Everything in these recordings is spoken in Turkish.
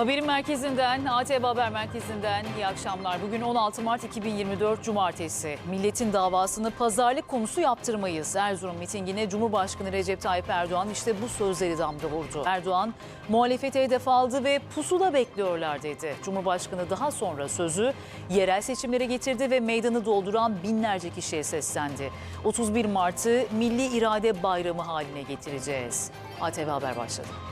Haberin merkezinden, ATV Haber Merkezi'nden iyi akşamlar. Bugün 16 Mart 2024 Cumartesi. Milletin davasını pazarlık konusu yaptırmayız. Erzurum mitingine Cumhurbaşkanı Recep Tayyip Erdoğan işte bu sözleri damga vurdu. Erdoğan muhalefete hedef aldı ve pusula bekliyorlar dedi. Cumhurbaşkanı daha sonra sözü yerel seçimlere getirdi ve meydanı dolduran binlerce kişiye seslendi. 31 Mart'ı Milli İrade Bayramı haline getireceğiz. ATV Haber başladı.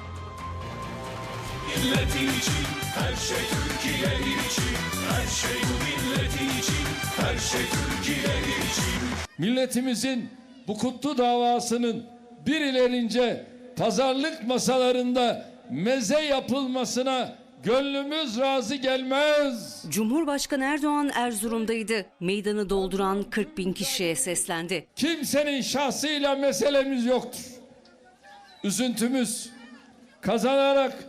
Milleti için her şey Türkiye için her şey bu milleti için her şey Türkiye için milletimizin bu kutlu davasının bir ilerince pazarlık masalarında meze yapılmasına gönlümüz razı gelmez. Cumhurbaşkanı Erdoğan Erzurum'daydı. Meydanı dolduran 40 bin kişiye seslendi. Kimsenin şahsıyla meselemiz yoktur. Üzüntümüz kazanarak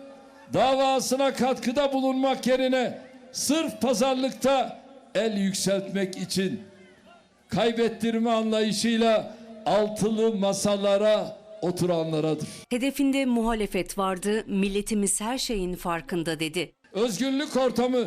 davasına katkıda bulunmak yerine sırf pazarlıkta el yükseltmek için kaybettirme anlayışıyla altılı masalara oturanlaradır. Hedefinde muhalefet vardı, milletimiz her şeyin farkında dedi. Özgürlük ortamı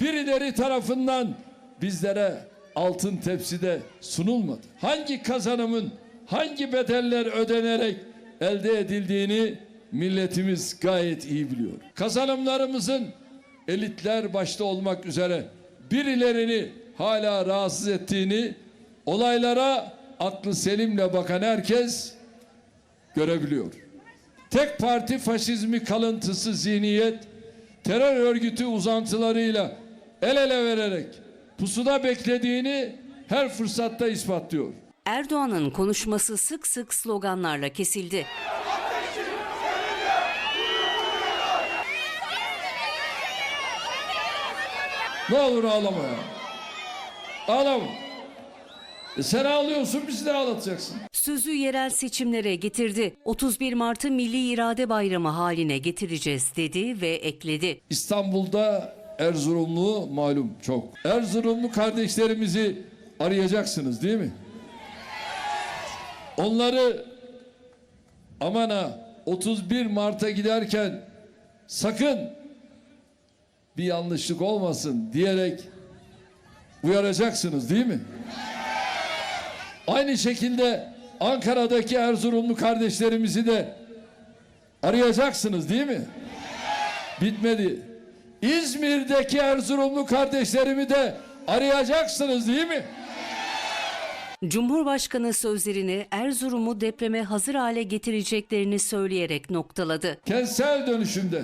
birileri tarafından bizlere altın tepside sunulmadı. Hangi kazanımın hangi bedeller ödenerek elde edildiğini milletimiz gayet iyi biliyor. Kazanımlarımızın elitler başta olmak üzere birilerini hala rahatsız ettiğini olaylara aklı selimle bakan herkes görebiliyor. Tek parti faşizmi kalıntısı zihniyet terör örgütü uzantılarıyla el ele vererek pusuda beklediğini her fırsatta ispatlıyor. Erdoğan'ın konuşması sık sık sloganlarla kesildi. Ne olur ağlama ya. Ağlama. E sen ağlıyorsun bizi de ağlatacaksın. Sözü yerel seçimlere getirdi. 31 Mart'ı Milli İrade Bayramı haline getireceğiz dedi ve ekledi. İstanbul'da Erzurumlu malum çok. Erzurumlu kardeşlerimizi arayacaksınız değil mi? Onları aman ha 31 Mart'a giderken sakın bir yanlışlık olmasın diyerek uyaracaksınız değil mi? Aynı şekilde Ankara'daki Erzurumlu kardeşlerimizi de arayacaksınız değil mi? Bitmedi. İzmir'deki Erzurumlu kardeşlerimi de arayacaksınız değil mi? Cumhurbaşkanı sözlerini Erzurum'u depreme hazır hale getireceklerini söyleyerek noktaladı. Kentsel dönüşümde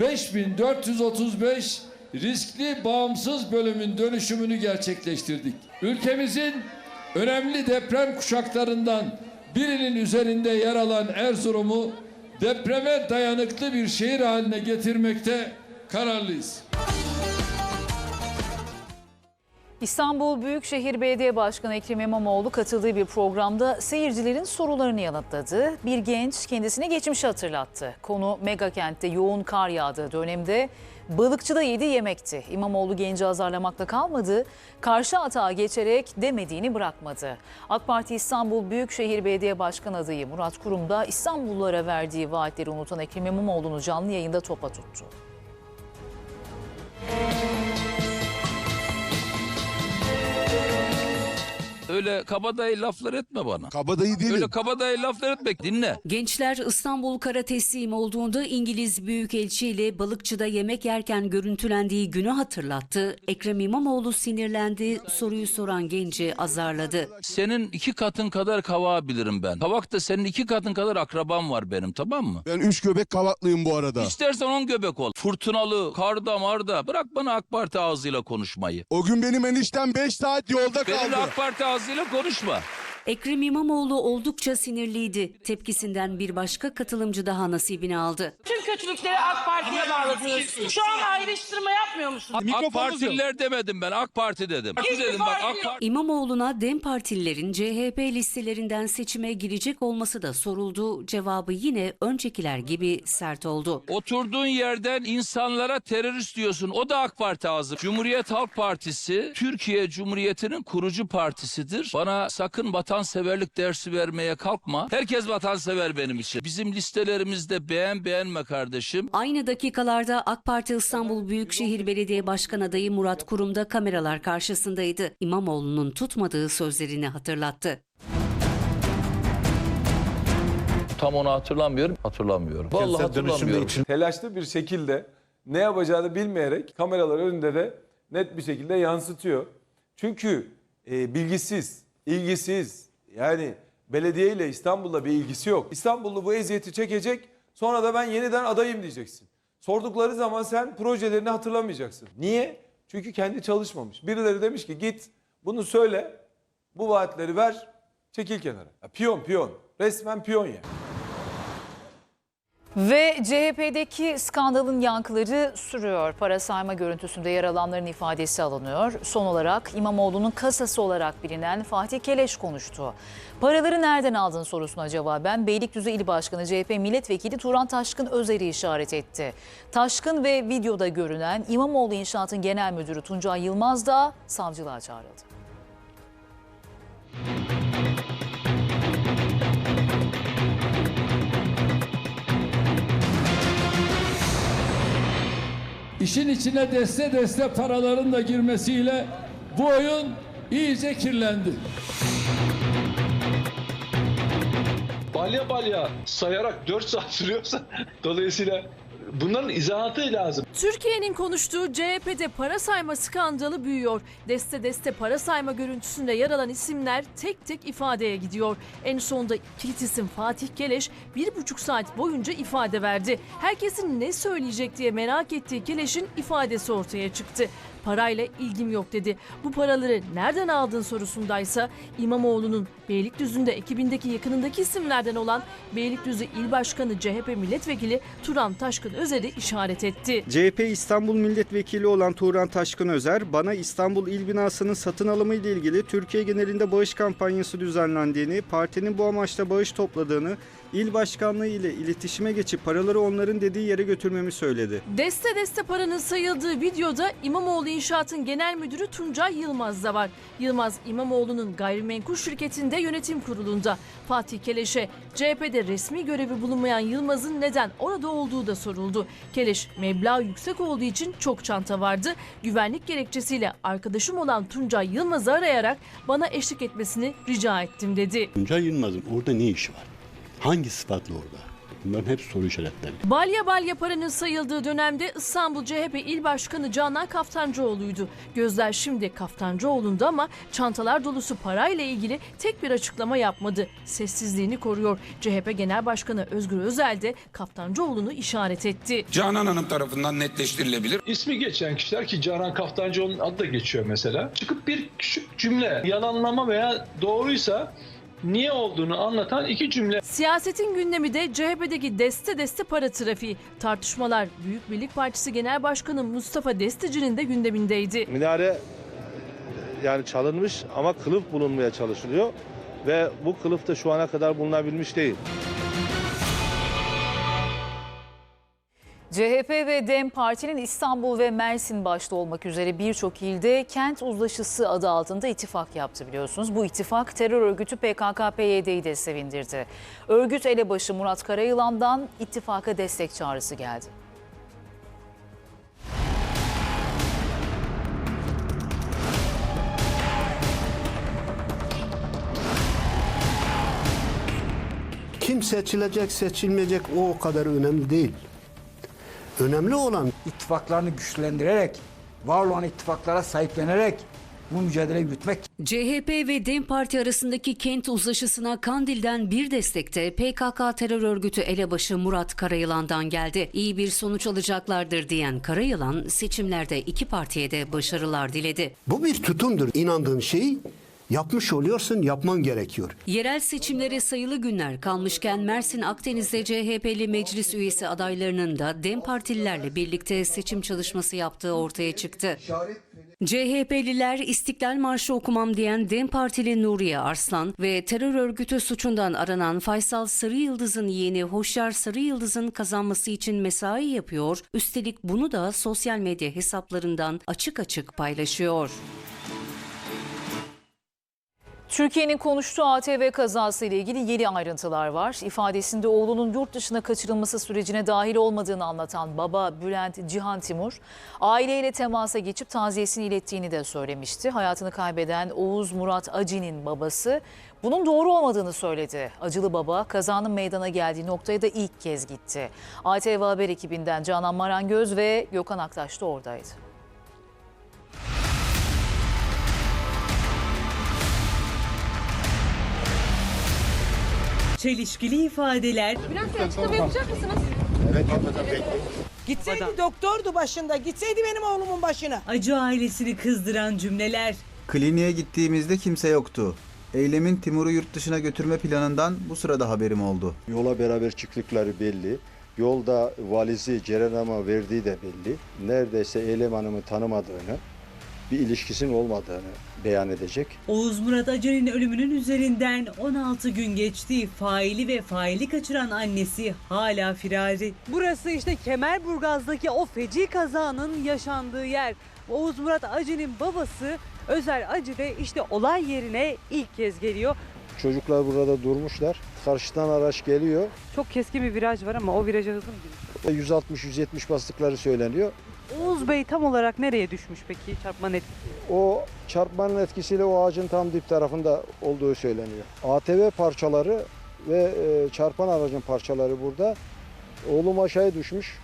5435 riskli bağımsız bölümün dönüşümünü gerçekleştirdik. Ülkemizin önemli deprem kuşaklarından birinin üzerinde yer alan Erzurum'u depreme dayanıklı bir şehir haline getirmekte kararlıyız. İstanbul Büyükşehir Belediye Başkanı Ekrem İmamoğlu katıldığı bir programda seyircilerin sorularını yanıtladı. Bir genç kendisine geçmişi hatırlattı. Konu mega kentte yoğun kar yağdığı dönemde balıkçıda yediği yemekti. İmamoğlu genci azarlamakla kalmadı, karşı atağa geçerek demediğini bırakmadı. AK Parti İstanbul Büyükşehir Belediye Başkanı adayı Murat Kurum da İstanbullulara verdiği vaatleri unutan Ekrem İmamoğlu'nu canlı yayında topa tuttu. Öyle kabadayı laflar etme bana. Kabadayı değilim. Öyle kabadayı laflar etmek dinle. Gençler İstanbul kara teslim olduğunda İngiliz Büyükelçi ile balıkçıda yemek yerken görüntülendiği günü hatırlattı. Ekrem İmamoğlu sinirlendi, soruyu soran genci azarladı. Senin iki katın kadar kavağı bilirim ben. Kavakta senin iki katın kadar akrabam var benim tamam mı? Ben üç göbek kavaklıyım bu arada. İstersen on göbek ol. Fırtınalı, karda marda. Bırak bana AK Parti ağzıyla konuşmayı. O gün benim eniştem 5 saat yolda Benimle kaldı. AK Parti ağzıyla konuşma. Ekrem İmamoğlu oldukça sinirliydi. Tepkisinden bir başka katılımcı daha nasibini aldı. Tüm kötülükleri AK Parti'ye bağladınız. Şu an ayrıştırma yapmıyor musunuz? AK Partililer demedim ben. AK Parti dedim. Parti dedim bak. AK. Parti. İmamoğlu'na DEM partililerin CHP listelerinden seçime girecek olması da soruldu. Cevabı yine öncekiler gibi sert oldu. Oturduğun yerden insanlara terörist diyorsun. O da AK Parti ağzı. Cumhuriyet Halk Partisi Türkiye Cumhuriyeti'nin kurucu partisidir. Bana sakın vatanseverlik dersi vermeye kalkma. Herkes vatansever benim için. Bizim listelerimizde beğen beğenme kardeşim. Aynı dakikalarda AK Parti İstanbul Büyükşehir Belediye Başkan adayı Murat Kurum da kameralar karşısındaydı. İmamoğlu'nun tutmadığı sözlerini hatırlattı. Tam onu hatırlamıyorum. Hatırlamıyorum. Vallahi hatırlamıyorum. telaşlı bir şekilde ne yapacağını bilmeyerek kameralar önünde de net bir şekilde yansıtıyor. Çünkü e, bilgisiz, ilgisiz yani belediye ile İstanbul'la bir ilgisi yok. İstanbullu bu eziyeti çekecek sonra da ben yeniden adayım diyeceksin. Sordukları zaman sen projelerini hatırlamayacaksın. Niye? Çünkü kendi çalışmamış. Birileri demiş ki git bunu söyle bu vaatleri ver çekil kenara. Ya, piyon piyon resmen piyon yani. Ve CHP'deki skandalın yankıları sürüyor. Para sayma görüntüsünde yer ifadesi alınıyor. Son olarak İmamoğlu'nun kasası olarak bilinen Fatih Keleş konuştu. Paraları nereden aldın sorusuna cevaben Beylikdüzü İl Başkanı CHP Milletvekili Turan Taşkın Özer'i işaret etti. Taşkın ve videoda görünen İmamoğlu İnşaat'ın genel müdürü Tuncay Yılmaz da savcılığa çağrıldı. İşin içine deste deste paraların da girmesiyle bu oyun iyice kirlendi. balya balya sayarak 4 saat sürüyorsa dolayısıyla bunların izahatı lazım. Türkiye'nin konuştuğu CHP'de para sayma skandalı büyüyor. Deste deste para sayma görüntüsünde yer alan isimler tek tek ifadeye gidiyor. En sonunda kilit isim Fatih Keleş bir buçuk saat boyunca ifade verdi. Herkesin ne söyleyecek diye merak ettiği Keleş'in ifadesi ortaya çıktı. Parayla ilgim yok dedi. Bu paraları nereden aldın sorusundaysa İmamoğlu'nun Beylikdüzü'nde ekibindeki yakınındaki isimlerden olan Beylikdüzü İl Başkanı CHP Milletvekili Turan Taşkın Özer'i işaret etti. CHP İstanbul Milletvekili olan Turan Taşkın Özer, bana İstanbul İl Binası'nın satın alımı ile ilgili Türkiye genelinde bağış kampanyası düzenlendiğini, partinin bu amaçla bağış topladığını, il başkanlığı ile iletişime geçip paraları onların dediği yere götürmemi söyledi. Deste deste paranın sayıldığı videoda İmamoğlu İnşaat'ın genel müdürü Tuncay Yılmaz da var. Yılmaz İmamoğlu'nun gayrimenkul şirketinde yönetim kurulunda. Fatih Keleş'e CHP'de resmi görevi bulunmayan Yılmaz'ın neden orada olduğu da soruldu. Keleş meblağ yüksek olduğu için çok çanta vardı. Güvenlik gerekçesiyle arkadaşım olan Tuncay Yılmaz'ı arayarak bana eşlik etmesini rica ettim dedi. Tuncay Yılmaz'ın orada ne işi var? Hangi sıfatla orada? Bunların hep soru işaretleri. Balya balya paranın sayıldığı dönemde İstanbul CHP İl Başkanı Canan Kaftancıoğlu'ydu. Gözler şimdi Kaftancıoğlu'nda ama çantalar dolusu parayla ilgili tek bir açıklama yapmadı. Sessizliğini koruyor. CHP Genel Başkanı Özgür Özel de Kaftancıoğlu'nu işaret etti. Canan Hanım tarafından netleştirilebilir. İsmi geçen kişiler ki Canan Kaftancıoğlu'nun adı da geçiyor mesela. Çıkıp bir küçük cümle yalanlama veya doğruysa niye olduğunu anlatan iki cümle Siyasetin gündemi de CHP'deki deste deste para trafiği. Tartışmalar Büyük Birlik Partisi Genel Başkanı Mustafa Destici'nin de gündemindeydi. Minare yani çalınmış ama kılıf bulunmaya çalışılıyor ve bu kılıf da şu ana kadar bulunabilmiş değil. CHP ve DEM Parti'nin İstanbul ve Mersin başta olmak üzere birçok ilde kent uzlaşısı adı altında ittifak yaptı biliyorsunuz. Bu ittifak terör örgütü PKK-PYD'yi de sevindirdi. Örgüt elebaşı Murat Karayılan'dan ittifaka destek çağrısı geldi. Kim seçilecek seçilmeyecek o kadar önemli değil. Önemli olan ittifaklarını güçlendirerek, var olan ittifaklara sahiplenerek bu mücadeleyi yürütmek. CHP ve DEM Parti arasındaki kent uzlaşısına Kandil'den bir destekte PKK terör örgütü elebaşı Murat Karayılan'dan geldi. İyi bir sonuç alacaklardır diyen Karayılan seçimlerde iki partiye de başarılar diledi. bu bir tutumdur. İnandığın şeyi Yapmış oluyorsun, yapman gerekiyor. Yerel seçimlere sayılı günler kalmışken Mersin Akdeniz'de CHP'li meclis üyesi adaylarının da DEM partililerle birlikte seçim çalışması yaptığı ortaya çıktı. CHP'liler İstiklal Marşı okumam diyen DEM Partili Nuriye Arslan ve terör örgütü suçundan aranan Faysal Sarıyıldız'ın yeğeni Hoşyar Sarıyıldız'ın kazanması için mesai yapıyor. Üstelik bunu da sosyal medya hesaplarından açık açık paylaşıyor. Türkiye'nin konuştuğu ATV kazası ile ilgili yeni ayrıntılar var. İfadesinde oğlunun yurt dışına kaçırılması sürecine dahil olmadığını anlatan baba Bülent Cihan Timur, aileyle temasa geçip taziyesini ilettiğini de söylemişti. Hayatını kaybeden Oğuz Murat Acı'nın babası bunun doğru olmadığını söyledi. Acılı baba kazanın meydana geldiği noktaya da ilk kez gitti. ATV Haber ekibinden Canan Marangöz ve Gökhan Aktaş da oradaydı. Çelişkili ifadeler, Gitseydi doktordu başında. Gitseydi benim oğlumun başına. acı ailesini kızdıran cümleler. Kliniğe gittiğimizde kimse yoktu. Eylemin Timur'u yurt dışına götürme planından bu sırada haberim oldu. Yola beraber çıktıkları belli. Yolda valizi Ceren Hanım'a verdiği de belli. Neredeyse Eylem Hanım'ı tanımadığını, bir ilişkisinin olmadığını beyan edecek. Oğuz Murat Acar'ın ölümünün üzerinden 16 gün geçti. Faili ve faili kaçıran annesi hala firari. Burası işte Kemerburgaz'daki o feci kazanın yaşandığı yer. Oğuz Murat Acı'nın babası Özer Acı de işte olay yerine ilk kez geliyor. Çocuklar burada durmuşlar. Karşıdan araç geliyor. Çok keskin bir viraj var ama o viraja hızlı mı gidiyor? 160-170 bastıkları söyleniyor. Oğuz Bey tam olarak nereye düşmüş peki çarpma net? O çarpmanın etkisiyle o ağacın tam dip tarafında olduğu söyleniyor. ATV parçaları ve e, çarpan aracın parçaları burada. Oğlum aşağıya düşmüş.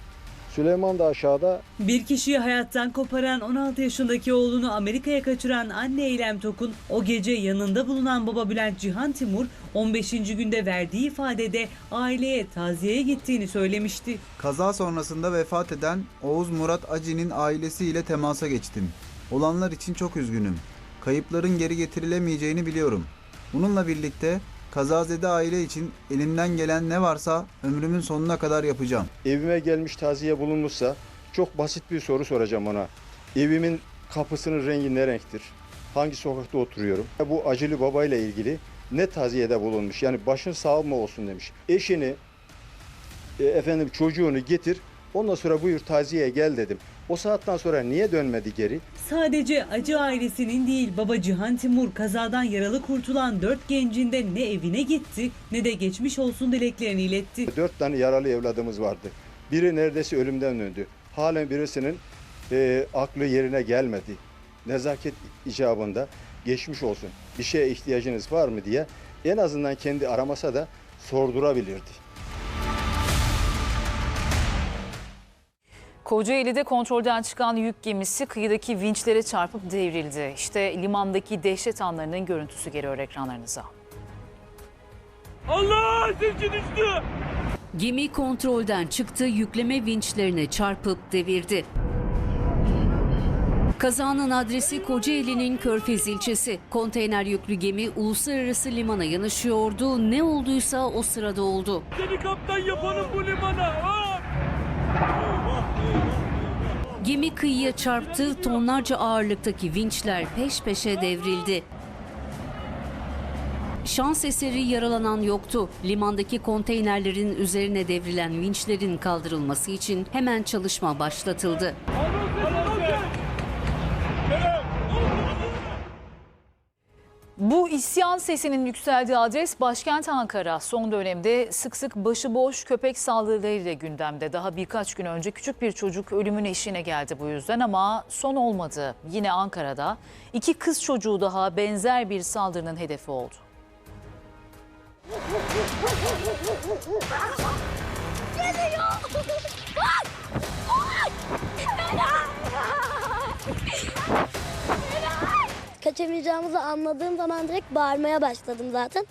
Süleyman da aşağıda. Bir kişiyi hayattan koparan 16 yaşındaki oğlunu Amerika'ya kaçıran anne Eylem Tokun o gece yanında bulunan baba Bülent Cihan Timur 15. günde verdiği ifadede aileye taziyeye gittiğini söylemişti. Kaza sonrasında vefat eden Oğuz Murat Acı'nın ailesiyle temasa geçtim. Olanlar için çok üzgünüm. Kayıpların geri getirilemeyeceğini biliyorum. Bununla birlikte kazazede aile için elimden gelen ne varsa ömrümün sonuna kadar yapacağım. Evime gelmiş taziye bulunmuşsa çok basit bir soru soracağım ona. Evimin kapısının rengi ne renktir? Hangi sokakta oturuyorum? Bu acılı babayla ilgili ne taziyede bulunmuş? Yani başın sağ mı olsun demiş. Eşini, e, efendim çocuğunu getir. Ondan sonra buyur taziyeye gel dedim. O saatten sonra niye dönmedi geri? Sadece acı ailesinin değil baba Cihan Timur kazadan yaralı kurtulan dört gencin de ne evine gitti ne de geçmiş olsun dileklerini iletti. Dört tane yaralı evladımız vardı. Biri neredeyse ölümden döndü. Halen birisinin e, aklı yerine gelmedi. Nezaket icabında geçmiş olsun. Bir şeye ihtiyacınız var mı diye en azından kendi aramasa da sordurabilirdi. Kocaeli'de kontrolden çıkan yük gemisi kıyıdaki vinçlere çarpıp devrildi. İşte limandaki dehşet anlarının görüntüsü geliyor ekranlarınıza. Allah sirki düştü. Gemi kontrolden çıktı, yükleme vinçlerine çarpıp devirdi. Kazanın adresi Kocaeli'nin Körfez ilçesi. Konteyner yüklü gemi uluslararası limana yanaşıyordu. Ne olduysa o sırada oldu. Seni kaptan yapanın bu limana. Gemi kıyıya çarptı, tonlarca ağırlıktaki vinçler peş peşe devrildi. Şans eseri yaralanan yoktu. Limandaki konteynerlerin üzerine devrilen vinçlerin kaldırılması için hemen çalışma başlatıldı. Bu isyan sesinin yükseldiği adres başkent Ankara. Son dönemde sık sık başıboş köpek saldırılarıyla gündemde. Daha birkaç gün önce küçük bir çocuk ölümün eşiğine geldi bu yüzden ama son olmadı. Yine Ankara'da iki kız çocuğu daha benzer bir saldırının hedefi oldu. Kaçamayacağımızı anladığım zaman direkt bağırmaya başladım zaten.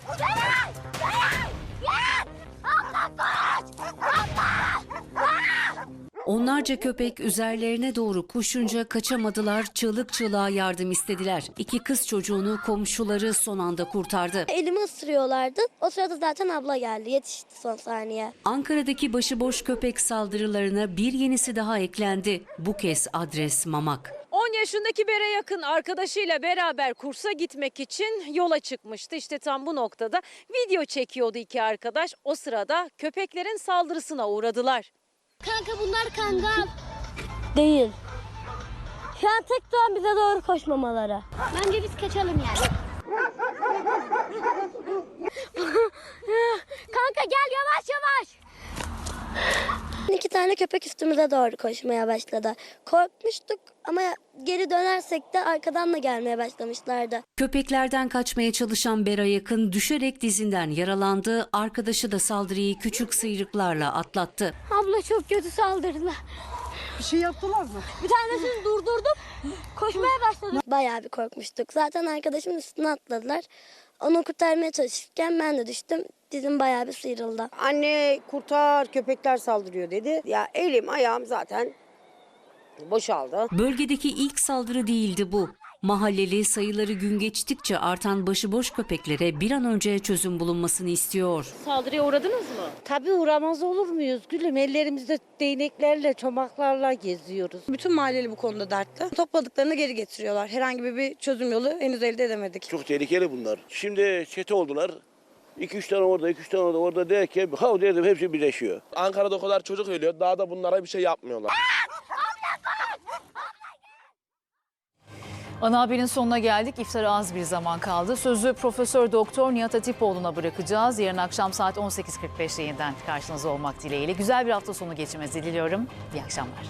Onlarca köpek üzerlerine doğru koşunca kaçamadılar, çığlık çığlığa yardım istediler. İki kız çocuğunu komşuları son anda kurtardı. Elimi ısırıyorlardı. O sırada zaten abla geldi. Yetişti son saniye. Ankara'daki başıboş köpek saldırılarına bir yenisi daha eklendi. Bu kez adres Mamak. 10 yaşındaki Bere yakın arkadaşıyla beraber kursa gitmek için yola çıkmıştı. İşte tam bu noktada video çekiyordu iki arkadaş. O sırada köpeklerin saldırısına uğradılar. Kanka bunlar kangal. Değil. Şu an tek doğan bize doğru koşmamaları. Bence biz kaçalım yani. Kanka gel yavaş yavaş. İki tane köpek üstümüze doğru koşmaya başladı. Korkmuştuk ama geri dönersek de arkadan da gelmeye başlamışlardı. Köpeklerden kaçmaya çalışan Bera Yakın düşerek dizinden yaralandı. Arkadaşı da saldırıyı küçük sıyrıklarla atlattı. Abla çok kötü saldırdılar. Bir şey yaptılar mı? Bir tanesini durdurdum. Koşmaya başladı. Bayağı bir korkmuştuk. Zaten arkadaşımın üstüne atladılar. Onu kurtarmaya çalışırken ben de düştüm. Dizim bayağı bir sıyrıldı. Anne kurtar köpekler saldırıyor dedi. Ya elim ayağım zaten boşaldı. Bölgedeki ilk saldırı değildi bu. Mahalleli sayıları gün geçtikçe artan başıboş köpeklere bir an önce çözüm bulunmasını istiyor. Saldırıya uğradınız mı? Tabii uğramaz olur muyuz gülüm? Ellerimizde değneklerle, çomaklarla geziyoruz. Bütün mahalleli bu konuda dertli. Topladıklarını geri getiriyorlar. Herhangi bir çözüm yolu henüz elde edemedik. Çok tehlikeli bunlar. Şimdi çete oldular. 2-3 tane orada, 2-3 tane orada, orada derken hav dedim hepsi birleşiyor. Ankara'da o kadar çocuk ölüyor. Daha da bunlara bir şey yapmıyorlar. Ana haberin sonuna geldik. İftara az bir zaman kaldı. Sözü Profesör Doktor Nihat Atipoğlu'na bırakacağız. Yarın akşam saat 18.45'te yeniden karşınızda olmak dileğiyle. Güzel bir hafta sonu geçirmenizi diliyorum. İyi akşamlar.